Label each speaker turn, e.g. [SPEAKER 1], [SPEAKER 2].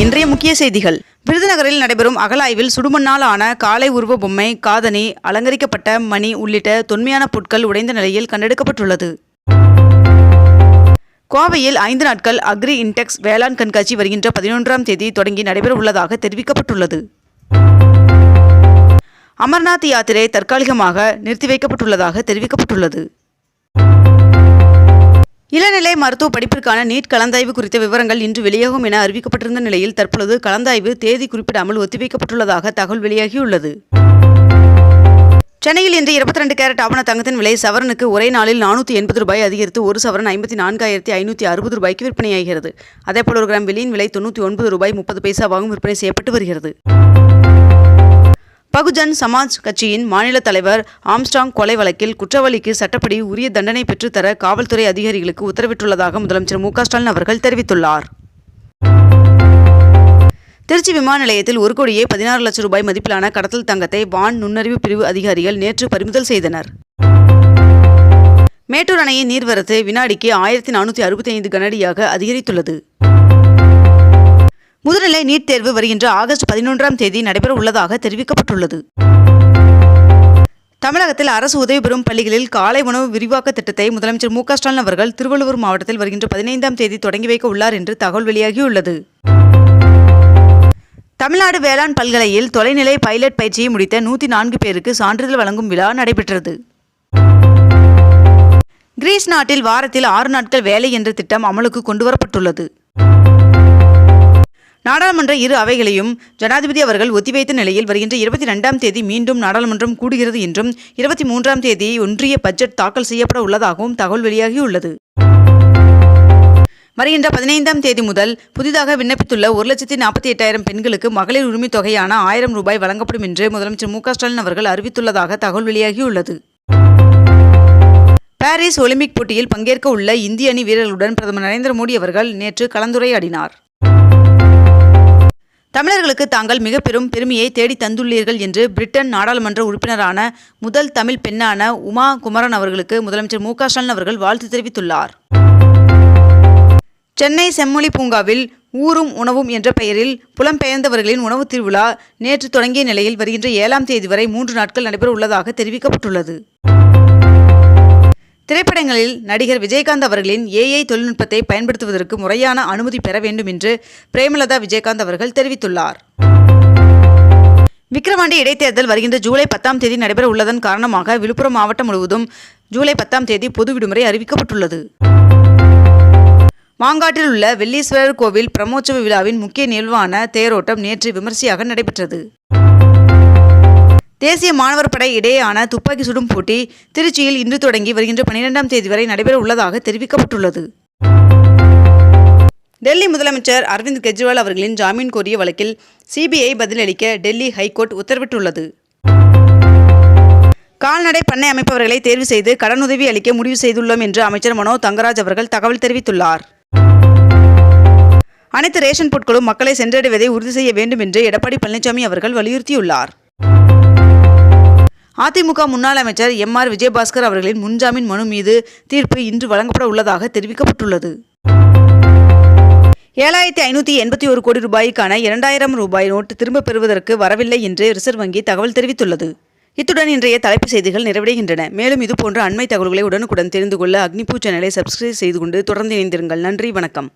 [SPEAKER 1] இன்றைய முக்கிய செய்திகள். விருதுநகரில் நடைபெறும் அகலாய்வில் சுடுமண்ணால் ஆன காலை உருவ பொம்மை காதணி அலங்கரிக்கப்பட்ட மணி உள்ளிட்ட தொன்மையான பொருட்கள் உடைந்த நிலையில் கண்டெடுக்கப்பட்டுள்ளது. கோவையில் ஐந்து நாட்கள் அக்ரி இன்டெக்ஸ் வேளாண் கண்காட்சி வருகின்ற பதினொன்றாம் தேதி தொடங்கி நடைபெற உள்ளதாக தெரிவிக்கப்பட்டுள்ளது. அமர்நாத் யாத்திரை தற்காலிகமாக நிறுத்தி வைக்கப்பட்டுள்ளதாக தெரிவிக்கப்பட்டுள்ளது. இளநிலை மருத்துவ படிப்பிற்கான நீட் கலந்தாய்வு குறித்த விவரங்கள் இன்று வெளியாகும் என அறிவிக்கப்பட்டிருந்த நிலையில் தற்பொழுது கலந்தாய்வு தேதி குறிப்பிடாமல் ஒத்திவைக்கப்பட்டுள்ளதாக தகவல் வெளியாகியுள்ளது. சென்னையில் இன்று இருபத்தி ரெண்டு கேரட் ஆவண தங்கத்தின் விலை சவரனுக்கு ஒரே நாளில் நானூற்றி எண்பது ரூபாய் அதிகரித்து ஒரு சவரன் ஐம்பத்தி நான்காயிரத்தி ஐநூற்றி அறுபது ரூபாய்க்கு விற்பனையாகிறது. அதேபோல் ஒரு கிராம் வெளியின் விலை தொண்ணூற்றி ஒன்பது ரூபாய் முப்பது பைசாவாகவும் விற்பனை செய்யப்பட்டு வருகிறது. பகுஜன் சமாஜ் கட்சியின் மாநில தலைவர் ஆம்ஸ்டாங் கொலை வழக்கில் குற்றவாளிக்கு சட்டப்படி உரிய தண்டனை பெற்றுத்தர காவல்துறை அதிகாரிகளுக்கு உத்தரவிட்டுள்ளதாக முதலமைச்சர் மு ஸ்டாலின் அவர்கள் தெரிவித்துள்ளார். திருச்சி விமான நிலையத்தில் ஒரு கோடியே பதினாறு லட்சம் ரூபாய் மதிப்பிலான கடத்தல் தங்கத்தை வான் நுண்ணறிவு பிரிவு அதிகாரிகள் நேற்று பறிமுதல் செய்தனர். மேட்டூர் அணையின் நீர்வரத்து வினாடிக்கு ஆயிரத்தி நானூற்றி அறுபத்தி ஐந்து கனஅடியாக அதிகரித்துள்ளது. முதுநிலை நீட் தேர்வு வருகின்ற ஆகஸ்ட் பதினொன்றாம் தேதி நடைபெற உள்ளதாக தெரிவிக்கப்பட்டுள்ளது. தமிழகத்தில் அரசு உதவி பெறும் பள்ளிகளில் காலை உணவு விரிவாக்க திட்டத்தை முதலமைச்சர் மு ஸ்டாலின் அவர்கள் திருவள்ளூர் மாவட்டத்தில் வருகின்ற பதினைந்தாம் தேதி தொடங்கி வைக்க உள்ளார் என்று தகவல் வெளியாகியுள்ளது. தமிழ்நாடு வேளாண் பல்கலையில் தொலைநிலை பைலட் பயிற்சியை முடித்த நூற்றி நான்கு பேருக்கு சான்றிதழ் வழங்கும் விழா நடைபெற்றது. கிரீஸ் நாட்டில் வாரத்தில் ஆறு நாட்கள் வேலை என்ற திட்டம் அமலுக்கு கொண்டுவரப்பட்டுள்ளது. நாடாளுமன்ற இரு அவைகளையும் ஜனாதிபதி அவர்கள் ஒத்திவைத்த நிலையில் வருகின்ற இருபத்தி ரெண்டாம் தேதி மீண்டும் நாடாளுமன்றம் கூடுகிறது என்றும் இருபத்தி மூன்றாம் தேதி ஒன்றிய பட்ஜெட் தாக்கல் செய்யப்பட உள்ளதாகவும் தகவல் வெளியாகியுள்ளது. வருகின்ற பதினைந்தாம் தேதி முதல் புதிதாக விண்ணப்பித்துள்ள ஒரு லட்சத்தி நாற்பத்தி எட்டாயிரம் பெண்களுக்கு மகளிர் உரிமைத் தொகையான ஆயிரம் ரூபாய் வழங்கப்படும் என்று முதலமைச்சர் மு க ஸ்டாலின் அவர்கள் அறிவித்துள்ளதாக தகவல் வெளியாகியுள்ளது. பாரிஸ் ஒலிம்பிக் போட்டியில் பங்கேற்க உள்ள இந்திய அணி வீரர்களுடன் பிரதமர் நரேந்திர மோடி அவர்கள் நேற்று கலந்துரையாடினார். தமிழர்களுக்கு தாங்கள் மிக பெரும் பெருமையை தேடி தந்துள்ளீர்கள் என்று பிரிட்டன் நாடாளுமன்ற உறுப்பினரான முதல் தமிழ் பெண்ணான உமா குமரன் அவர்களுக்கு முதலமைச்சர் மு ஸ்டாலின் அவர்கள் வாழ்த்து தெரிவித்துள்ளார். சென்னை செம்மொழி பூங்காவில் ஊரும் உணவும் என்ற பெயரில் புலம்பெயர்ந்தவர்களின் உணவு திருவிழா நேற்று தொடங்கிய நிலையில் வருகின்ற ஏழாம் தேதி வரை மூன்று நாட்கள் நடைபெற உள்ளதாக தெரிவிக்கப்பட்டுள்ளது. திரைப்படங்களில் நடிகர் விஜயகாந்த் அவர்களின் ஏஐ தொழில்நுட்பத்தை பயன்படுத்துவதற்கு முறையான அனுமதி பெற வேண்டும் என்று பிரேமலதா விஜயகாந்த் அவர்கள் தெரிவித்துள்ளார். விக்கிரவாண்டி இடைத்தேர்தல் வருகின்ற ஜூலை பத்தாம் தேதி நடைபெற உள்ளதன் காரணமாக விழுப்புரம் மாவட்டம் முழுவதும் ஜூலை பத்தாம் தேதி பொது விடுமுறை அறிவிக்கப்பட்டுள்ளது. மாங்காட்டில் உள்ள வெள்ளீஸ்வரர் கோவில் பிரமோற்சவ விழாவின் முக்கிய நிகழ்வான தேரோட்டம் நேற்று விமர்சையாக நடைபெற்றது. தேசிய மாணவர் படை இடையேயான துப்பாக்கி சுடும் போட்டி திருச்சியில் இன்று தொடங்கி வருகின்ற பனிரெண்டாம் தேதி வரை நடைபெற உள்ளதாக தெரிவிக்கப்பட்டுள்ளது. டெல்லி முதலமைச்சர் அரவிந்த் கெஜ்ரிவால் அவர்களின் ஜாமீன் கோரிய வழக்கில் சிபிஐ பதிலளிக்க டெல்லி ஹைகோர்ட் உத்தரவிட்டுள்ளது. கால்நடை பண்ணை அமைப்பவர்களை தேர்வு செய்து கடனுதவி அளிக்க முடிவு செய்துள்ளோம் என்று அமைச்சர் மனோ தங்கராஜ் அவர்கள் தகவல் தெரிவித்துள்ளார். அனைத்து ரேஷன் பொருட்களும் மக்களை சென்றடைவதை உறுதி செய்ய வேண்டும் என்று எடப்பாடி பழனிசாமி அவர்கள் வலியுறுத்தியுள்ளார். அதிமுக முன்னாள் அமைச்சர் எம் ஆர் விஜயபாஸ்கர் அவர்களின் முன்ஜாமீன் மனு மீது தீர்ப்பு இன்று வழங்கப்பட உள்ளதாக தெரிவிக்கப்பட்டுள்ளது. ஏழாயிரத்தி ஐநூற்றி எண்பத்தி ஒரு கோடி ரூபாய்க்கான இரண்டாயிரம் ரூபாய் நோட்டு திரும்பப் பெறுவதற்கு வரவில்லை என்று ரிசர்வ் வங்கி தகவல் தெரிவித்துள்ளது. இத்துடன் இன்றைய தலைப்புச் செய்திகள் நிறைவடைகின்றன. மேலும் இதுபோன்ற அண்மை தகவல்களை உடனுக்குடன் தெரிந்து கொள்ள அக்னிபூ சேனலை சப்ஸ்கிரைப் செய்து கொண்டு தொடர்ந்து இணைந்திருங்கள். நன்றி வணக்கம்.